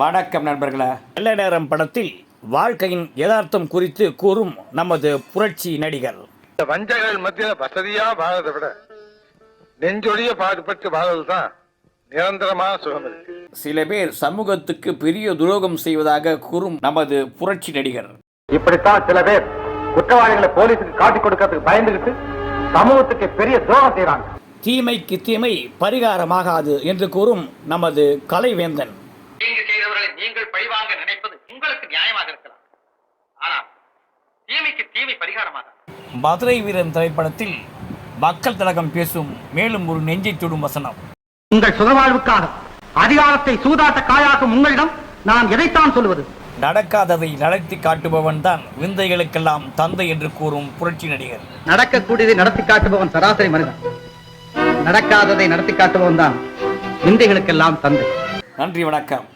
வணக்கம் நண்பர்களே. நல்ல நேரம் படத்தில் வாழ்க்கையின் யதார்த்தம் குறித்து கூறும் நமது புரட்சி நடிகர். இந்த வஞ்சகர்கள் மத்தியில வசதியா வாழறதை விட நெஞ்சொழிய பாடுபட்டு வாழ்வது தான் நிரந்தரமான சுகம் இருக்கு. சில பேர் சமூகத்துக்கு பெரிய துரோகம் செய்வதாக கூறும் நமது புரட்சி நடிகர். இப்படித்தான் சில பேர் குற்றவாளிகளை போலீஸுக்கு காட்டி கொடுக்கறதுக்கு பயந்துகிட்டு சமூகத்துக்கு பெரிய துரோகம் செய்றாங்க. தீமைக்கு தீமை பரிகாரமாகாது என்று கூறும் நமது கலைவேந்தன். செய்தவர்களை நீங்கள் பழிவாங்க நினைப்பது உங்களுக்கு நியாயமாக இருக்கலாம். ஆனால் தீமைக்கு தீமை பரிகாரமாக. மதுரை வீரன் திரைப்படத்தில் மக்கள் திலகம் பேசும் மேலும் ஒரு நெஞ்சை தொடும் வசனம். உங்கள் சுகவாழ்வுக்காக அதிகாரத்தை சூதாட்ட காயாக்கும் உங்களிடம் நான் எதைத்தான் சொல்லுவது நடக்காததை நடத்தி காட்டுபவன் தான் விந்தைகளுக்கெல்லாம் தந்தை என்று கூறும் புரட்சி நடிகர். நடக்கக்கூடியதை நடத்தி காட்டுபவன் சராசரி மனிதன். நடக்காததை நடத்தி காட்டுபவன் தான் இந்திகளுக்கெல்லாம் தந்தை. நன்றி வணக்கம்.